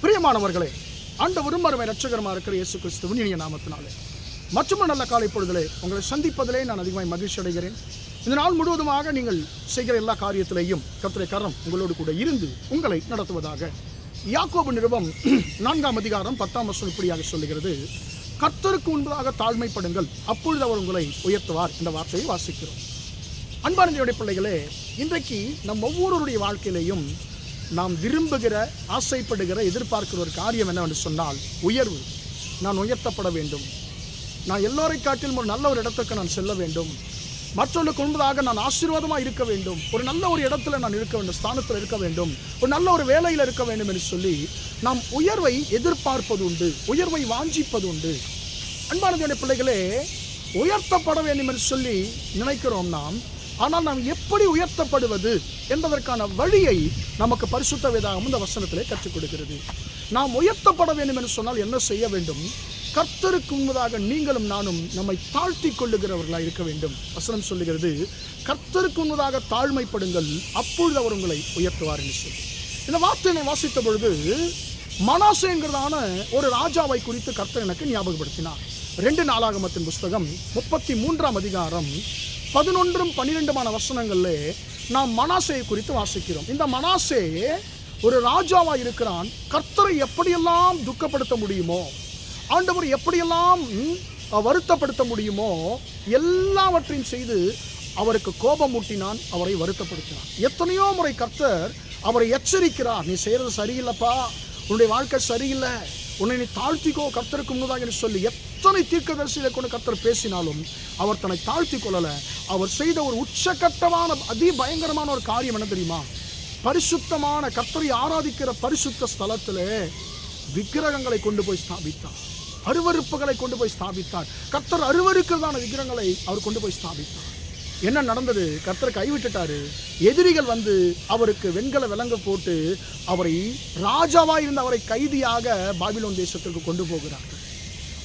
பிரியமானவர்களே ஆண்டவரும் அருமை ரட்சகரமாக இருக்கிற இயேசு கிறிஸ்துவின் இனிய நாமத்தினாலே. மற்றும் நல்ல காலை பொழுதிலே உங்களை சந்திப்பதிலே நான் அதிகமாக மகிழ்ச்சி அடைகிறேன். இந்த நாள் முழுவதுமாக நீங்கள் செய்கிற எல்லா காரியத்திலேயும் கத்திரை கரம் உங்களோடு கூட இருந்து உங்களை நடத்துவதாக. யாக்கோபு நிருபம் நான்காம் அதிகாரம் பத்தாம் வருஷம் இப்படியாக சொல்லுகிறது. கர்த்தருக்கு முன்பதாக தாழ்மைப்படுங்கள் அப்பொழுது அவர் உங்களை உயர்த்துவார் என்ற வார்த்தையை வாசிக்கிறோம். அன்பானங்களுடைய பிள்ளைகளே இன்றைக்கு நம் ஒவ்வொருவருடைய வாழ்க்கையிலையும் நாம் விரும்புகிற ஆசைப்படுகிற எதிர்பார்க்கிற ஒரு காரியம் என்னவென்று சொன்னால் உயர்வு. நான் உயர்த்தப்பட வேண்டும். நான் எல்லோரை காட்டிலும் ஒரு நல்ல ஒரு இடத்துக்கு நான் செல்ல வேண்டும். மற்றவர்களுக்கு முன்பதாக நான் ஆசீர்வாதமாக இருக்க வேண்டும். ஒரு நல்ல ஒரு இடத்துல நான் இருக்க வேண்டும் ஸ்தானத்தில் இருக்க வேண்டும். ஒரு நல்ல ஒரு வேலையில் இருக்க வேண்டும் என்று சொல்லி நாம் உயர்வை எதிர்பார்ப்பது உண்டு. உயர்வை வாஞ்சிப்பது உண்டு. அன்பானதுடைய பிள்ளைகளே உயர்த்தப்பட வேண்டும் என்று சொல்லி நினைக்கிறோம் நாம். ஆனால் நாம் எப்படி உயர்த்தப்படுவது என்பதற்கான வழியை நமக்கு பரிசுத்த வேதாகம் இந்த வசனத்திலே கற்றுக் கொடுக்கிறது. நாம் உயர்த்தப்பட வேண்டும் என்று சொன்னால் என்ன செய்ய வேண்டும்? கர்த்தருக்கு முன்பதாக நீங்களும் நானும் நம்மை தாழ்த்தி கொள்ளுகிறவர்களாக இருக்க வேண்டும். வசனம் சொல்லுகிறது கர்த்தருக்கு முன்பதாக தாழ்மைப்படுங்கள் அப்பொழுது அவர் உங்களை உயர்த்துவார் என்று சொல்லி. இந்த வார்த்தையை வாசித்த பொழுது மனாசேங்கிறதான ஒரு ராஜாவை குறித்து கர்த்தர் எனக்கு ஞாபகப்படுத்தினார். ரெண்டு நாளாகமத்தின் புஸ்தகம் முப்பத்தி மூன்றாம் அதிகாரம் பதினொன்றும் பன்னிரெண்டுமான வசனங்கள்ல நாம் மனாசையை குறித்து வாசிக்கிறோம். இந்த மனாசே ஒரு ராஜாவா இருக்கிறான். கர்த்தரை எப்படியெல்லாம் துக்கப்படுத்த முடியுமோ ஆண்டவர் எப்படியெல்லாம் வருத்தப்படுத்த முடியுமோ எல்லாவற்றையும் செய்து அவருக்கு கோபம் மூட்டினான் அவரை வருத்தப்படுத்தினான். எத்தனையோ முறை கர்த்தர் அவரை எச்சரிக்கிறார். நீ செய்கிறது சரியில்லைப்பா. உன்னுடைய வாழ்க்கை சரியில்லை. உன்னை நீ தாழ்த்திக்கோ. கர்த்தருக்கு முன்னதாக என்று சொல்லி எத்தனை தீர்க்கதரிசிகளை கொண்டு கத்தர் பேசினாலும் அவர் தன்னை தாழ்த்தி கொள்ளலை. அவர் செய்த ஒரு உச்சகட்டமான அதி பயங்கரமான ஒரு காரியம் என்ன தெரியுமா? பரிசுத்தமான கத்தரை ஆராதிக்கிற பரிசுத்த ஸ்தலத்தில் விக்கிரகங்களை கொண்டு போய் ஸ்தாபித்தார். அருவருப்புகளை கொண்டு போய் ஸ்தாபித்தார். கத்தர் அருவருக்கிறதான விக்கிரகங்களை அவர் கொண்டு போய் ஸ்தாபித்தார். என்ன நடந்தது? கர்த்தர் கைவிட்டுட்டாரு. எதிரிகள் வந்து அவருக்கு வெண்கல விலங்கு போட்டு அவரை ராஜாவாக இருந்த அவரை கைதியாக பாபிலோன் தேசத்திற்கு கொண்டு போகிறார்கள்.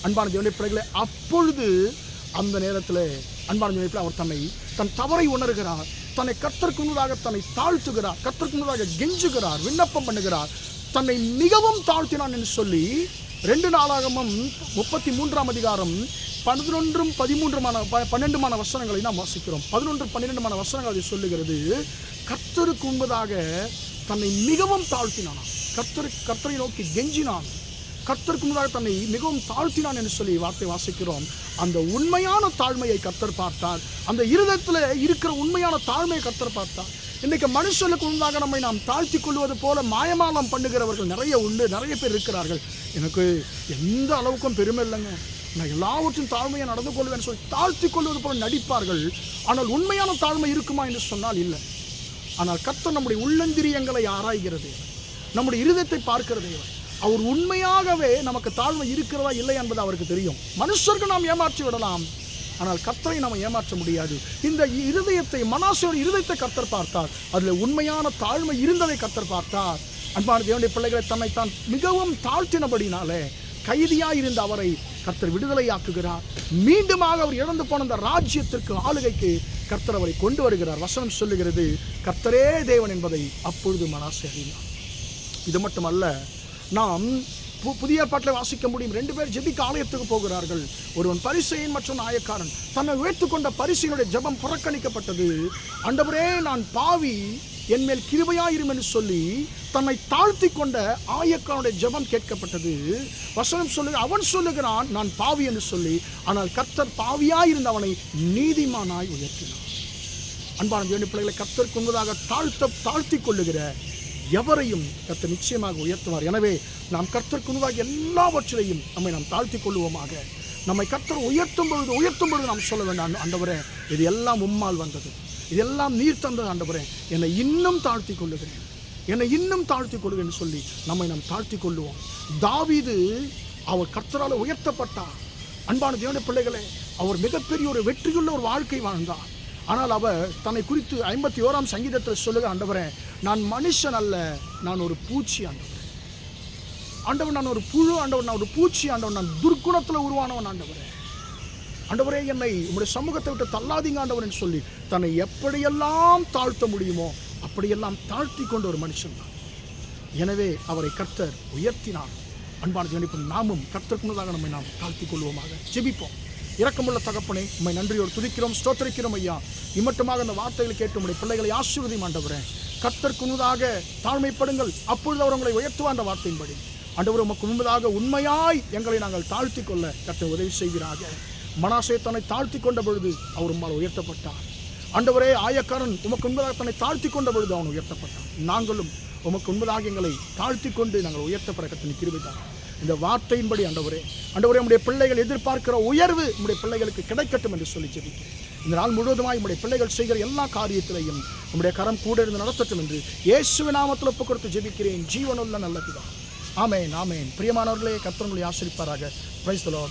அன்பான தேவனுடைய பிள்ளைகளே அப்பொழுது அந்த நேரத்தில் அன்பான தேவனுடைய அவர் தன்னை தன் தவறை உணர்கிறார். தன்னை கத்தற்கு முன்னதாக தன்னை தாழ்த்துகிறார். கத்தற்கு முன்னதாக கெஞ்சுகிறார் விண்ணப்பம் பண்ணுகிறார். தன்னை மிகவும் தாழ்த்தினான் என்று சொல்லி ரெண்டு நாளாகமும் முப்பத்தி மூன்றாம் அதிகாரம் பதினொன்றும் பதிமூன்றுமான ப- பன்னெண்டுமான வசனங்களை நாம் வாசிக்கிறோம். பதினொன்று பன்னிரெண்டுமான வசனங்கள் அதை சொல்லுகிறது கர்த்தருக்கு முன்பதாக தன்னை மிகவும் தாழ்த்தினான் கர்த்தரு கர்த்தரை நோக்கி கெஞ்சினான். கர்த்தருக்கு முன்னதாக தன்னை மிகவும் தாழ்த்தினான் என்று சொல்லி வார்த்தை வாசிக்கிறோம். அந்த உண்மையான தாழ்மையை கர்த்தர் பார்த்தார். அந்த இருதயத்தில் இருக்கிற உண்மையான தாழ்மையை கர்த்தர் பார்த்தார். இன்றைக்கு மனுஷனுக்கு முன்பாக நம்மை நாம் தாழ்த்தி கொள்வது போல மாயமாலம் பண்ணுகிறவர்கள் நிறைய உண்டு நிறைய பேர் இருக்கிறார்கள். எனக்கு எந்த அளவுக்கும் பெருமை இல்லைங்க. நான் எல்லாவற்றும் தாழ்மையை நடந்து கொள்வேன் சொல்லி தாழ்த்தி கொள்வது போல நடிப்பார்கள். ஆனால் உண்மையான தாழ்மை இருக்குமா என்று சொன்னால் இல்லை. ஆனால் கர்த்தர் நம்முடைய உள்ளந்திரியங்களை ஆராய்கிறது. நம்முடைய இருதயத்தை பார்க்கிறது அவர் உண்மையாகவே நமக்கு தாழ்மை இருக்கிறதா இல்லை என்பது அவருக்கு தெரியும். மனுஷருக்கு நாம் ஏமாற்றி விடலாம். ஆனால் கர்த்தரை நாம் ஏமாற்ற முடியாது. இந்த இருதயத்தை மனாசோட இருதயத்தை கர்த்தர் பார்த்தார். அதில் உண்மையான தாழ்மை இருந்ததை கர்த்தர் பார்த்தார். அன்பான தேவனுடைய பிள்ளைகளை தன்னைத்தான் மிகவும் தாழ்த்தினபடினாலே கைதியாக இருந்த அவரை கர்த்தர் விடுதலையாக்குகிறார். மீண்டுமாக அவர் இழந்து போன அந்த ராஜ்யத்திற்கு ஆளுகைக்கு கர்த்தர் அவரை கொண்டு வருகிறார். வசனம் சொல்லுகிறது கர்த்தரே தேவன் என்பதை அப்பொழுது மனாசே அறிந்தார் இது மட்டுமல்ல நாம் பு- புதிய பாட்டில் வாசிக்க முடியும். ரெண்டு பேர் ஜெபிக்க ஆலயத்துக்கு போகிறார்கள். ஒருவன் பரிசையின் மற்றும் நாயக்காரன். தன்னை உயர்த்துக்கொண்ட பரிசையினுடைய ஜெபம் புறக்கணிக்கப்பட்டது. ஆண்டவரே நான் பாவி என் மேல் கிருபையாயிரும் என்று சொல்லி தன்னை தாழ்த்தி கொண்ட ஆயக்காரனுடைய ஜெபம் கேட்கப்பட்டது. வசனம் சொல்லு அவன் சொல்லுகிறான் நான் பாவி என்று சொல்லி ஆனால் கர்த்தர் பாவியாயிருந்த அவனை நீதிமானாய் உயர்த்தினான் அன்பான தேவனுடைய பிள்ளைகளை கர்த்தருக்கு முன்பதாக தாழ்த்த தாழ்த்தி கொள்ளுகிற எவரையும் கத்த நிச்சயமாக உயர்த்துவார். எனவே நாம் கர்த்தருக்கு எல்லாவற்றிலையும் நம்மை நாம் தாழ்த்தி கொள்வோமாக நம்மை கர்த்தர் உயர்த்தும் பொழுது உயர்த்தும் பொழுது நாம் சொல்ல வேண்டாம். ஆண்டவரே இது எல்லாம் உம்மால் வந்தது. இதெல்லாம் நீர் தந்தது ஆண்டவரே. என்னை இன்னும் தாழ்த்தி கொள்ளுகிறேன். என்னை இன்னும் தாழ்த்தி கொள்ளுகிறேன் சொல்லி நம்மை நாம் தாழ்த்தி கொள்ளுவோம். தாவீது அவர் கர்த்தரால் உயர்த்தப்பட்டார். அன்பான தேவன பிள்ளைகளே அவர் மிகப்பெரிய ஒரு வெற்றியுள்ள ஒரு வாழ்க்கை வாழ்ந்தார். ஆனால் அவர் தன்னை குறித்து ஐம்பத்தி ஓராம் சங்கீதத்தில் சொல்லுக ஆண்டவரே நான் மனுஷன் அல்ல நான் ஒரு பூச்சி ஆண்டவர். ஆண்டவன் நான் ஒரு புழு ஆண்டவன் நான் ஒரு பூச்சி ஆண்டவன் நான் துர்க்குணத்தில் உருவானவன் ஆண்டவரே. ஆண்டவரே என்னை உங்களுடைய சமூகத்தை விட்டு தள்ளாதீங்க ஆண்டவர்னு சொல்லி தன்னை எப்படியெல்லாம் தாழ்த்த முடியுமோ அப்படியெல்லாம் தாழ்த்தி கொண்ட ஒரு மனுஷன் தான். எனவே அவரை கர்த்தர் உயர்த்தினார். அன்பான ஜனிப்பு நாமும் கர்த்தருக்கு முன்னதாக நம்மை நாம் தாழ்த்திக் கொள்வோமாக. ஜெபிப்போம். இரக்கமுள்ள தகப்பனே உண்மை நன்றியோடு துதிக்கிறோம் ஸ்தோத்தரிக்கிறோம் ஐயா. இம்மட்டுமாக அந்த வார்த்தைகளை கேட்டு உடைய பிள்ளைகளை ஆசீர்வதி ஆண்டவரே. கத்தற்குமுதாக தாழ்மைப்படுங்கள் அப்பொழுது அவர் உங்களை உயர்த்துவார் அந்த வார்த்தையின்படி. அண்டவர் உமக்கு முன்பதாக உண்மையாய் எங்களை நாங்கள் தாழ்த்தி கொள்ள கத்தை உதவி செய்கிறார்கள் மனாசே தன்னை தாழ்த்தி கொண்ட பொழுது அவர் உம்மால் உயர்த்தப்பட்டார். அண்டவரே ஆயக்காரன் உமக்கு உண்பதாக தன்னை தாழ்த்தி கொண்ட பொழுது அவன் உயர்த்தப்பட்டான். நாங்களும் உமக்கு உண்பதாக எங்களை தாழ்த்தி கொண்டு நாங்கள் உயர்த்தப்பட கத்தனை கிருபித்தார் இந்த வார்த்தையின்படி ஆண்டவரே ஆண்டவரே நம்முடைய பிள்ளைகள் எதிர்பார்க்கிற உயர்வு நம்முடைய பிள்ளைகளுக்கு கிடைக்கட்டும் என்று சொல்லி ஜெபிக்கிறேன் இந்த நாள் முழுவதுமாய் நம்முடைய பிள்ளைகள் செய்கிற எல்லா காரியத்திலையும் நம்முடைய கரம் கூட இருந்து நடத்தட்டும் என்று இயேசுவின் நாமத்தில் ஒப்பு கொடுத்து ஜெபிக்கிறேன். ஜீவனுள்ள நல்ல ஆமேன் ஆமேன். பிரியமானவர்களே கர்த்தர் ஆசிரிப்பாராக பிரைஸ் தலோ